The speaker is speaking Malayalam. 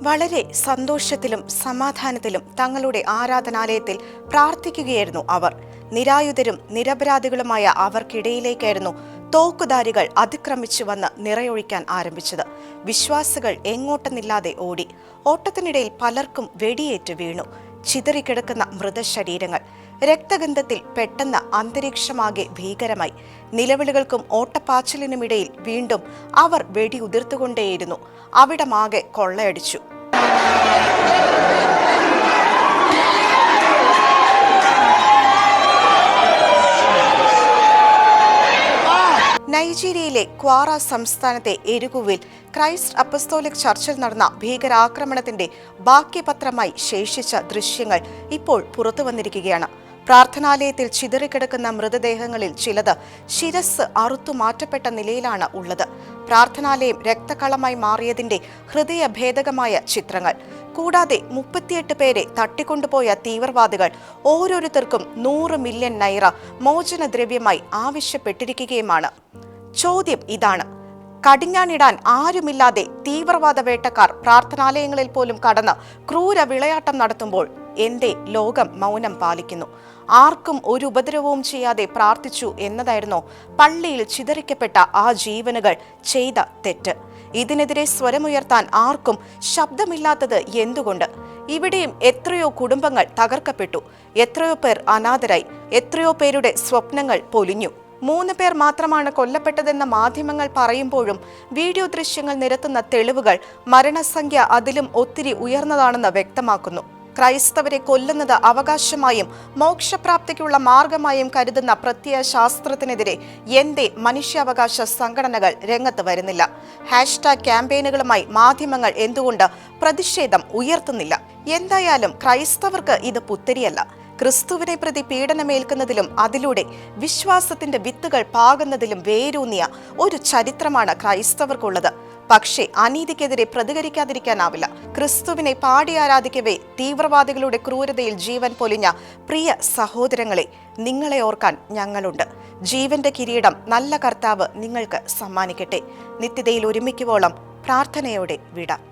വളരെ സന്തോഷത്തിലും സമാധാനത്തിലും തങ്ങളുടെ ആരാധനാലയത്തിൽ പ്രാർത്ഥിക്കുകയായിരുന്നു അവർ. നിരായുധരും നിരപരാധികളുമായ അവർക്കിടയിലേക്കായിരുന്നു തോക്കുധാരികൾ അതിക്രമിച്ചു വന്ന് നിറയൊഴിക്കാൻ ആരംഭിച്ചത്. വിശ്വാസികൾ എങ്ങോട്ടെന്നില്ലാതെ ഓടി. ഓട്ടത്തിനിടയിൽ പലർക്കും വെടിയേറ്റ് വീണു. ചിതറിക്കിടക്കുന്ന മൃതശരീരങ്ങൾ. രക്തഗന്ധത്തിൽ പെട്ടെന്ന് അന്തരീക്ഷമാകെ ഭീകരമായി. നിലവിളികൾക്കും ഓട്ടപ്പാച്ചിലിനുമിടയിൽ വീണ്ടും അവർ വെടിയുതിർത്തുകൊണ്ടേയിരുന്നു. അവിടമാകെ കൊള്ളയടിച്ചു. നൈജീരിയയിലെ ക്വാറ സംസ്ഥാനത്തെ എരുകുവിൽ ക്രൈസ്റ്റ് അപ്പസ്തോലിക് ചർച്ചിൽ നടന്ന ഭീകരാക്രമണത്തിന്റെ ബാക്കിപത്രമായി ശേഷിച്ച ദൃശ്യങ്ങൾ ഇപ്പോൾ പുറത്തു വന്നിരിക്കുകയാണ് പ്രാർത്ഥനാലയത്തിൽ ചിതറിക്കിടക്കുന്ന മൃതദേഹങ്ങളിൽ ചിലത് ശിരസ് അറുത്തു മാറ്റപ്പെട്ട നിലയിലാണ് ഉള്ളത്. പ്രാർത്ഥനാലയം രക്തക്കളമായി മാറിയതിന്റെ ഹൃദയഭേദകമായ ചിത്രങ്ങൾ. കൂടാതെ മുപ്പത്തിയെട്ട് പേരെ തട്ടിക്കൊണ്ടുപോയ തീവ്രവാദികൾ ഓരോരുത്തർക്കും നൂറ് മില്യൺ നൈറ മോചനദ്രവ്യമായി ആവശ്യപ്പെട്ടിരിക്കുകയുമാണ്. ചോദ്യം ഇതാണ്. കടിഞ്ഞാണിടാൻ ആരുമില്ലാതെ തീവ്രവാദ വേട്ടക്കാർ പ്രാർത്ഥനാലയങ്ങളിൽ പോലും കടന്ന് ക്രൂര വിളയാട്ടം നടത്തുമ്പോൾ എന്തേ ലോകം മൗനം പാലിക്കുന്നു. ആർക്കും ഒരു ഉപദ്രവവും ചെയ്യാതെ പ്രാർത്ഥിച്ചു എന്നതായിരുന്നു പള്ളിയിൽ ചിതറിക്കപ്പെട്ട ആ ജീവനുകൾ ചെയ്ത തെറ്റ്. ഇതിനെതിരെ സ്വരമുയർത്താൻ ആർക്കും ശബ്ദമില്ലാത്തത് എന്തുകൊണ്ട്? ഇവിടെയും എത്രയോ കുടുംബങ്ങൾ തകർക്കപ്പെട്ടു. എത്രയോ പേർ അനാഥരായി. എത്രയോ പേരുടെ സ്വപ്നങ്ങൾ പൊലിഞ്ഞു. മൂന്ന് പേർ മാത്രമാണ് കൊല്ലപ്പെട്ടതെന്ന മാധ്യമങ്ങൾ പറയുമ്പോഴും വീഡിയോ ദൃശ്യങ്ങൾ നിരത്തുന്ന തെളിവുകൾ മരണസംഖ്യ അതിലും ഒത്തിരി ഉയർന്നതാണെന്ന് വ്യക്തമാക്കുന്നു. ക്രൈസ്തവരെ കൊല്ലുന്നത് അവകാശമായും മോക്ഷപ്രാപ്തിക്കുള്ള മാർഗമായും കരുതുന്ന പ്രത്യയ ശാസ്ത്രത്തിനെതിരെ എന്തേ മനുഷ്യാവകാശ സംഘടനകൾ രംഗത്ത് വരുന്നില്ല. ഹാഷ്ടാഗ് ക്യാമ്പയിനുകളുമായി മാധ്യമങ്ങൾ എന്തുകൊണ്ട് പ്രതിഷേധം ഉയർത്തുന്നില്ല? എന്തായാലും ക്രൈസ്തവർക്ക് ഇത് പുത്തരിയല്ല. ക്രിസ്തുവിനെ പ്രതി പീഡനമേൽക്കുന്നതിലും അതിലൂടെ വിശ്വാസത്തിന്റെ വിത്തുകൾ പാകുന്നതിലും വേരൂന്നിയ ഒരു ചരിത്രമാണ് ക്രൈസ്തവർക്കുള്ളത്. പക്ഷേ അനീതിക്കെതിരെ പ്രതികരിക്കാതിരിക്കാനാവില്ല. ക്രിസ്തുവിനെ പാടി ആരാധിക്കവേ തീവ്രവാദികളുടെ ക്രൂരതയിൽ ജീവൻ പൊലിഞ്ഞ പ്രിയ സഹോദരങ്ങളെ നിങ്ങളെ ഓർക്കാൻ ഞങ്ങളുണ്ട്. ജീവന്റെ കിരീടം നല്ല കർത്താവ് നിങ്ങൾക്ക് സമ്മാനിക്കട്ടെ. നിത്യതയിൽ ഒരുമിക്കുവോളം പ്രാർത്ഥനയോടെ വിടാം.